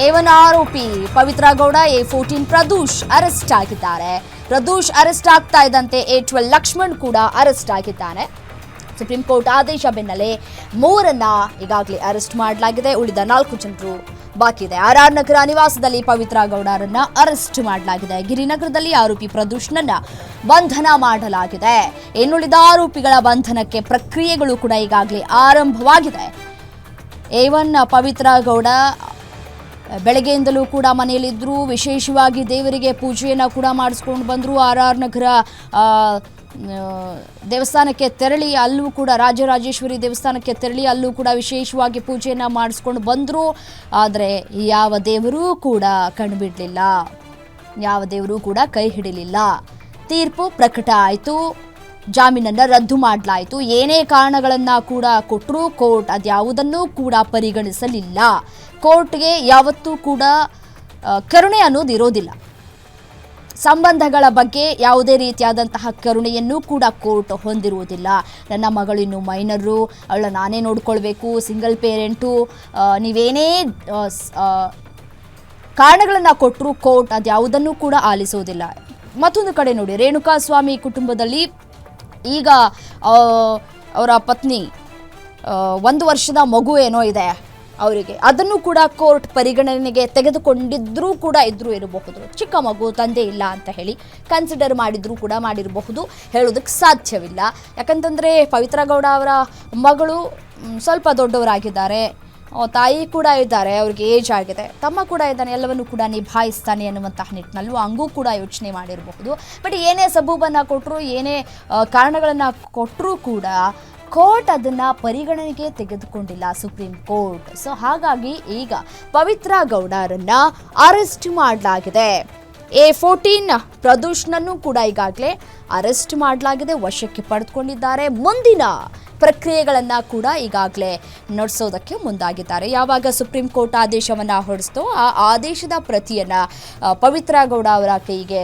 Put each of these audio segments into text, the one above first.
A one ಆರೋಪಿ Pavithra Gowda A fourteen Pradosh arrest ಆಗಿದ್ದಾರೆ. Pradosh arrest ಆಗ್ತಾ ಇದ್ದಂತೆ ಎ ಟ್ವೆಲ್ ಲಕ್ಷ್ಮಣ್ ಕೂಡ ಅರೆಸ್ಟ್ ಆಗಿದ್ದಾನೆ. ಸುಪ್ರೀಂ ಕೋರ್ಟ್ ಆದೇಶ ಬೆನ್ನಲ್ಲೇ ಮೂರನ್ನ ಈಗಾಗಲೇ ಅರೆಸ್ಟ್ ಮಾಡಲಾಗಿದೆ. ಉಳಿದ ನಾಲ್ಕು ಜನರು ಬಾಕಿ ಇದೆ. ಆರ್ ಆರ್ ನಗರ ನಿವಾಸದಲ್ಲಿ ಪವಿತ್ರ ಗೌಡರನ್ನ ಅರೆಸ್ಟ್ ಮಾಡಲಾಗಿದೆ. ಗಿರಿನಗರದಲ್ಲಿ ಆರೋಪಿ ಪ್ರದೂಷ್ನನ್ನ ಬಂಧನ ಮಾಡಲಾಗಿದೆ. ಇನ್ನುಳಿದ ಆರೋಪಿಗಳ ಬಂಧನಕ್ಕೆ ಪ್ರಕ್ರಿಯೆಗಳು ಕೂಡ ಈಗಾಗಲೇ ಆರಂಭವಾಗಿದೆ. ಏವನ್ ಪವಿತ್ರ ಗೌಡ ಬೆಳಗ್ಗೆಯಿಂದಲೂ ಕೂಡ ಮನೆಯಲ್ಲಿದ್ದರು ವಿಶೇಷವಾಗಿ ದೇವರಿಗೆ ಪೂಜೆಯನ್ನು ಕೂಡ ಮಾಡಿಸ್ಕೊಂಡು ಬಂದರು. ಆರ್ ಆರ್ ನಗರ ದೇವಸ್ಥಾನಕ್ಕೆ ತೆರಳಿ ಅಲ್ಲೂ ಕೂಡ ರಾಜರಾಜೇಶ್ವರಿ ದೇವಸ್ಥಾನಕ್ಕೆ ತೆರಳಿ ಅಲ್ಲೂ ಕೂಡ ವಿಶೇಷವಾಗಿ ಪೂಜೆಯನ್ನು ಮಾಡಿಸ್ಕೊಂಡು ಬಂದರು. ಆದರೆ ಯಾವ ದೇವರೂ ಕೂಡ ಕಂಡುಬಿಡಲಿಲ್ಲ ಯಾವ ದೇವರೂ ಕೂಡ ಕೈ ಹಿಡಿಲಿಲ್ಲ. ತೀರ್ಪು ಪ್ರಕಟ ಆಯಿತು. ಜಾಮೀನನ್ನು ರದ್ದು ಮಾಡಲಾಯಿತು. ಏನೇ ಕಾರಣಗಳನ್ನು ಕೂಡ ಕೊಟ್ಟರೂ ಕೋರ್ಟ್ ಅದ್ಯಾವುದನ್ನೂ ಕೂಡ ಪರಿಗಣಿಸಲಿಲ್ಲ. ಕೋರ್ಟ್ಗೆ ಯಾವತ್ತೂ ಕೂಡ ಕರುಣೆ ಅನ್ನೋದು ಇರೋದಿಲ್ಲ. ಸಂಬಂಧಗಳ ಬಗ್ಗೆ ಯಾವುದೇ ರೀತಿಯಾದಂತಹ ಕರುಣೆಯನ್ನು ಕೂಡ ಕೋರ್ಟ್ ಹೊಂದಿರುವುದಿಲ್ಲ. ನನ್ನ ಮಗಳಿನ್ನು ಮೈನರು, ಅವಳ ನಾನೇ ನೋಡ್ಕೊಳ್ಬೇಕು, ಸಿಂಗಲ್ ಪೇರೆಂಟು ನೀವೇನೇ ಕಾರಣಗಳನ್ನು ಕೊಟ್ಟರು ಕೋರ್ಟ್ ಅದ್ಯಾವುದನ್ನು ಕೂಡ ಆಲಿಸೋದಿಲ್ಲ. ಮತ್ತೊಂದು ಕಡೆ ನೋಡಿ, ರೇಣುಕಾಸ್ವಾಮಿ ಕುಟುಂಬದಲ್ಲಿ ಈಗ ಅವರ ಪತ್ನಿ ಒಂದು ವರ್ಷದ ಮಗು ಏನೋ ಇದೆ ಅವರಿಗೆ. ಅದನ್ನು ಕೂಡ ಕೋರ್ಟ್ ಪರಿಗಣನೆಗೆ ತೆಗೆದುಕೊಂಡಿದ್ರೂ ಕೂಡ ಇದ್ದರೂ ಇರಬಹುದು. ಚಿಕ್ಕ ಮಗು, ತಂದೆ ಇಲ್ಲ ಅಂತ ಹೇಳಿ ಕನ್ಸಿಡರ್ ಮಾಡಿದ್ರೂ ಕೂಡ ಮಾಡಿರಬಹುದು. ಹೇಳೋದಕ್ಕೆ ಸಾಧ್ಯವಿಲ್ಲ. ಯಾಕಂತಂದರೆ ಪವಿತ್ರ ಗೌಡ ಅವರ ಮಗಳು ಸ್ವಲ್ಪ ದೊಡ್ಡವರಾಗಿದ್ದಾರೆ. ತಾಯಿ ಕೂಡ ಇದ್ದಾರೆ, ಅವ್ರಿಗೆ ಏಜ್ ಆಗಿದೆ. ತಮ್ಮ ಕೂಡ ಇದ್ದಾನೆ, ಎಲ್ಲವನ್ನು ಕೂಡ ನಿಭಾಯಿಸ್ತಾನೆ ಅನ್ನುವಂತಹ ನಿಟ್ಟಿನಲ್ಲೂ ಹಂಗೂ ಕೂಡ ಯೋಚನೆ ಮಾಡಿರಬಹುದು. ಬಟ್ ಏನೇ ಸಬೂಬನ್ನು ಕೊಟ್ಟರು ಏನೇ ಕಾರಣಗಳನ್ನು ಕೊಟ್ಟರೂ ಕೂಡ ಕೋರ್ಟ್ ಅದನ್ನು ಪರಿಗಣನೆಗೆ ತೆಗೆದುಕೊಂಡಿಲ್ಲ ಸುಪ್ರೀಂ ಕೋರ್ಟ್. ಸೊ ಹಾಗಾಗಿ ಈಗ ಪವಿತ್ರ ಗೌಡರನ್ನ ಅರೆಸ್ಟ್ ಮಾಡಲಾಗಿದೆ. ಎ ಫೋರ್ಟೀನ್ ಪ್ರದೂಷ್ನನ್ನು ಕೂಡ ಈಗಾಗಲೇ ಅರೆಸ್ಟ್ ಮಾಡಲಾಗಿದೆ, ವಶಕ್ಕೆ ಪಡೆದುಕೊಂಡಿದ್ದಾರೆ. ಮುಂದಿನ ಪ್ರಕ್ರಿಯೆಗಳನ್ನು ಕೂಡ ಈಗಾಗಲೇ ನಡೆಸೋದಕ್ಕೆ ಮುಂದಾಗಿದ್ದಾರೆ. ಯಾವಾಗ ಸುಪ್ರೀಂ ಕೋರ್ಟ್ ಆದೇಶವನ್ನು ಹೊರಡಿಸ್ತೋ ಆ ಆದೇಶದ ಪ್ರತಿಯನ್ನು ಪವಿತ್ರ ಗೌಡ ಅವರ ಕೈಗೆ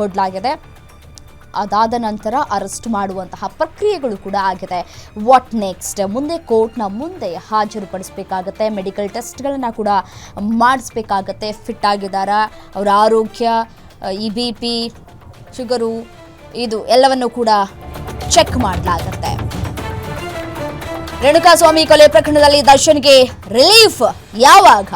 ಕೊಡಲಾಗಿದೆ. ಅದಾದ ನಂತರ ಅರೆಸ್ಟ್ ಮಾಡುವಂತಹ ಪ್ರಕ್ರಿಯೆಗಳು ಕೂಡ ಆಗಿದೆ. ವಾಟ್ ನೆಕ್ಸ್ಟ್ ಮುಂದೆ ಕೋರ್ಟ್ನ ಮುಂದೆ ಹಾಜರುಪಡಿಸಬೇಕಾಗತ್ತೆ. ಮೆಡಿಕಲ್ ಟೆಸ್ಟ್ಗಳನ್ನು ಕೂಡ ಮಾಡಿಸ್ಬೇಕಾಗತ್ತೆ. ಫಿಟ್ ಆಗಿದ್ದಾರಾ? ಅವರ ಆರೋಗ್ಯ ಇ ಬಿ ಪಿ ಶುಗರು, ಇದು ಎಲ್ಲವನ್ನು ಕೂಡ ಚೆಕ್ ಮಾಡಲಾಗತ್ತೆ. ರೇಣುಕಾಸ್ವಾಮಿ ಕೊಲೆ ಪ್ರಕರಣದಲ್ಲಿ ದರ್ಶನ್ಗೆ ರಿಲೀಫ್ ಯಾವಾಗ?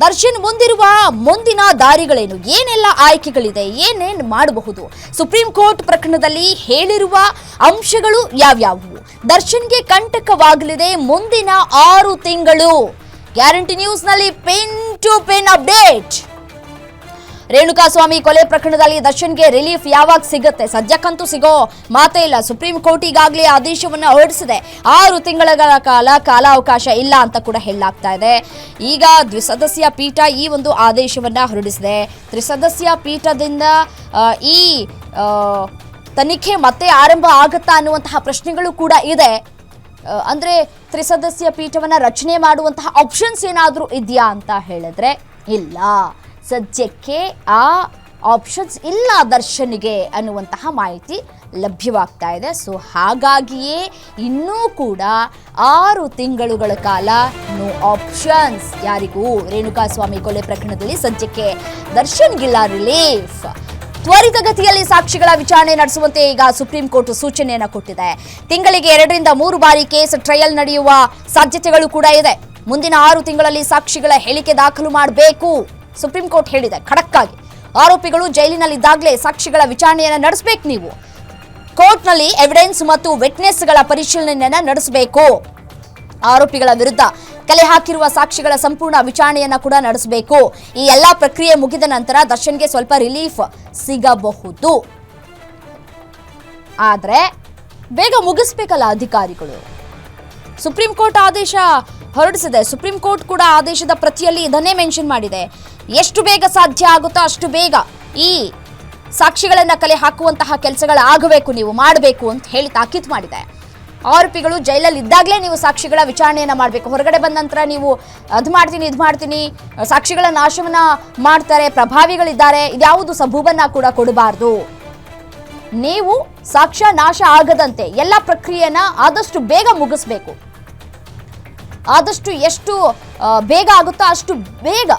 ದರ್ಶನ್ ಮುಂದಿರುವ ಮುಂದಿನ ದಾರಿಗಳೇನು? ಏನೆಲ್ಲ ಆಯ್ಕೆಗಳಿದೆ? ಏನೇನು ಮಾಡಬಹುದು? ಸುಪ್ರೀಂ ಕೋರ್ಟ್ ಪ್ರಕರಣದಲ್ಲಿ ಹೇಳಿರುವ ಅಂಶಗಳು ಯಾವ್ಯಾವು? ದರ್ಶನ್ಗೆ ಕಂಟಕವಾಗಲಿದೆ ಮುಂದಿನ ಆರು ತಿಂಗಳು. Guarantee ನ್ಯೂಸ್ನಲ್ಲಿ pin to pin update Renukaswamy ಕೊಲೆ ಪ್ರಕರಣದಲ್ಲಿ ದರ್ಶನ್ಗೆ ರಿಲೀಫ್ ಯಾವಾಗ ಸಿಗುತ್ತೆ? ಸದ್ಯಕ್ಕಂತೂ ಸಿಗೋ ಮಾತೇ ಇಲ್ಲ. ಸುಪ್ರೀಂ ಕೋರ್ಟ್ ಈಗಾಗಲೇ ಆದೇಶವನ್ನು ಹೊರಡಿಸಿದೆ. ಆರು ತಿಂಗಳ ಕಾಲ ಕಾಲಾವಕಾಶ ಇಲ್ಲ ಅಂತ ಕೂಡ ಹೇಳಲಾಗ್ತಾ ಇದೆ. ಈಗ ದ್ವಿಸದಸ್ಯ ಪೀಠ ಈ ಒಂದು ಆದೇಶವನ್ನು ಹೊರಡಿಸಿದೆ. ತ್ರಿಸದಸ್ಯ ಪೀಠದಿಂದ ಈ ತನಿಖೆ ಮತ್ತೆ ಆರಂಭ ಆಗುತ್ತಾ ಅನ್ನುವಂತಹ ಪ್ರಶ್ನೆಗಳು ಕೂಡ ಇದೆ. ಅಂದರೆ ತ್ರಿಸದಸ್ಯ ಪೀಠವನ್ನು ರಚನೆ ಮಾಡುವಂತಹ ಆಪ್ಷನ್ಸ್ ಏನಾದರೂ ಇದೆಯಾ ಅಂತ ಹೇಳಿದ್ರೆ ಇಲ್ಲ. ಸದ್ಯಕ್ಕೆ ಆ ಆಪ್ಷನ್ಸ್ ಇಲ್ಲ ದರ್ಶನಿಗೆ ಅನ್ನುವಂತಹ ಮಾಹಿತಿ ಲಭ್ಯವಾಗ್ತಾ ಇದೆ. ಸೊ ಹಾಗಾಗಿಯೇ ಇನ್ನೂ ಕೂಡ ಆರು ತಿಂಗಳುಗಳ ಕಾಲ ನೋ ಆಪ್ಷನ್ಸ್ ಯಾರಿಗೂ ರೇಣುಕಾಸ್ವಾಮಿ ಕೊಲೆ ಪ್ರಕರಣದಲ್ಲಿ ಸದ್ಯಕ್ಕೆ ದರ್ಶನ್ಗಿಲ್ಲ ರಿಲೀಫ್ ತ್ವರಿತಗತಿಯಲ್ಲಿ ಸಾಕ್ಷಿಗಳ ವಿಚಾರಣೆ ನಡೆಸುವಂತೆ ಈಗ ಸುಪ್ರೀಂ ಕೋರ್ಟ್ ಸೂಚನೆಯನ್ನು ಕೊಟ್ಟಿದೆ. ತಿಂಗಳಿಗೆ ಎರಡರಿಂದ ಮೂರು ಬಾರಿ ಕೇಸ್ ಟ್ರಯಲ್ ನಡೆಯುವ ಸಾಧ್ಯತೆಗಳು ಕೂಡ ಇದೆ. ಮುಂದಿನ ಆರು ತಿಂಗಳಲ್ಲಿ ಸಾಕ್ಷಿಗಳ ಹೇಳಿಕೆ ದಾಖಲು ಮಾಡಬೇಕು. ಸುಪ್ರೀಂ ಕೋರ್ಟ್ ಹೇಳಿದೆ. ಖಡಕ್ಕಾಗಿ. ಆರೋಪಿಗಳು ಜೈಲಿನಲ್ಲಿದ್ದಾಗಲೇ ಸಾಕ್ಷಿಗಳ ವಿಚಾರಣೆಯನ್ನು ನಡೆಸಬೇಕು ನೀವು. ಕೋರ್ಟ್ನಲ್ಲಿ ಎವಿಡೆನ್ಸ್ ಮತ್ತು ವಿಟ್ನೆಸ್ಗಳ ಪರಿಶೀಲನೆಯನ್ನು ನಡೆಸಬೇಕು. ಆರೋಪಿಗಳ ವಿರುದ್ಧ ಕಲೆ ಹಾಕಿರುವ ಸಾಕ್ಷಿಗಳ ಸಂಪೂರ್ಣ ವಿಚಾರಣೆಯನ್ನು ಕೂಡ ನಡೆಸಬೇಕು. ಈ ಎಲ್ಲ ಪ್ರಕ್ರಿಯೆ ಮುಗಿದ ನಂತರ ದರ್ಶನ್ಗೆ ಸ್ವಲ್ಪ ರಿಲೀಫ್ ಸಿಗಬಹುದು. ಆದರೆ, ಬೇಗ ಮುಗಿಸ್ಬೇಕಲ್ಲ ಅಧಿಕಾರಿಗಳು. ಸುಪ್ರೀಂ ಕೋರ್ಟ್ ಆದೇಶ ಹೊರಡಿಸಿದೆ. ಸುಪ್ರೀಂ ಕೋರ್ಟ್ ಕೂಡ ಆದೇಶದ ಪ್ರತಿಯಲ್ಲಿ ಇದನ್ನೇ ಮೆನ್ಷನ್ ಮಾಡಿದೆ. ಎಷ್ಟು ಬೇಗ ಸಾಧ್ಯ ಆಗುತ್ತೋ ಅಷ್ಟು ಬೇಗ ಈ ಸಾಕ್ಷಿಗಳನ್ನ ಕಲೆ ಹಾಕುವಂತಹ ಕೆಲಸಗಳಾಗಬೇಕು ನೀವು ಮಾಡಬೇಕು ಅಂತ ಹೇಳಿ ತಾಕೀತು ಮಾಡಿದೆ. ಆರೋಪಿಗಳು ಜೈಲಲ್ಲಿ ಇದ್ದಾಗಲೇ ನೀವು ಸಾಕ್ಷಿಗಳ ವಿಚಾರಣೆಯನ್ನ ಮಾಡಬೇಕು. ಹೊರಗಡೆ ಬಂದ ನಂತರ ನೀವು ಅದು ಮಾಡ್ತೀನಿ, ಇದು ಮಾಡ್ತೀನಿ, ಸಾಕ್ಷಿಗಳ ನಾಶವನ್ನ ಮಾಡ್ತಾರೆ, ಪ್ರಭಾವಿಗಳಿದ್ದಾರೆ, ಇದ್ಯಾವುದು ಸಬೂಬನ್ನ ಕೂಡ ಕೊಡಬಾರ್ದು. ನೀವು ಸಾಕ್ಷ್ಯ ನಾಶ ಆಗದಂತೆ ಎಲ್ಲ ಪ್ರಕ್ರಿಯೆನ ಆದಷ್ಟು ಬೇಗ ಮುಗಿಸ್ಬೇಕು. ಆದಷ್ಟು ಎಷ್ಟು ಬೇಗ ಆಗುತ್ತೋ ಅಷ್ಟು ಬೇಗ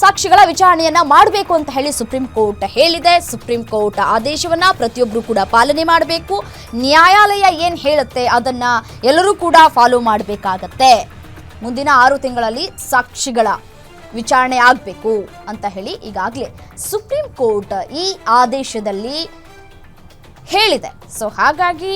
ಸಾಕ್ಷಿಗಳ ವಿಚಾರಣೆಯನ್ನ ಮಾಡಬೇಕು ಅಂತ ಹೇಳಿ ಸುಪ್ರೀಂ ಕೋರ್ಟ್ ಹೇಳಿದೆ. ಸುಪ್ರೀಂ ಕೋರ್ಟ್ ಆದೇಶವನ್ನ ಪ್ರತಿಯೊಬ್ಬರು ಕೂಡ ಪಾಲನೆ ಮಾಡಬೇಕು. ನ್ಯಾಯಾಲಯ ಏನು ಹೇಳುತ್ತೆ ಅದನ್ನ ಎಲ್ಲರೂ ಕೂಡ ಫಾಲೋ ಮಾಡಬೇಕಾಗತ್ತೆ. ಮುಂದಿನ ಆರು ತಿಂಗಳಲ್ಲಿ ಸಾಕ್ಷಿಗಳ ವಿಚಾರಣೆ ಆಗಬೇಕು ಅಂತ ಹೇಳಿ ಈಗಾಗಲೇ ಸುಪ್ರೀಂ ಕೋರ್ಟ್ ಈ ಆದೇಶದಲ್ಲಿ ಹೇಳಿದೆ. ಸೊ ಹಾಗಾಗಿ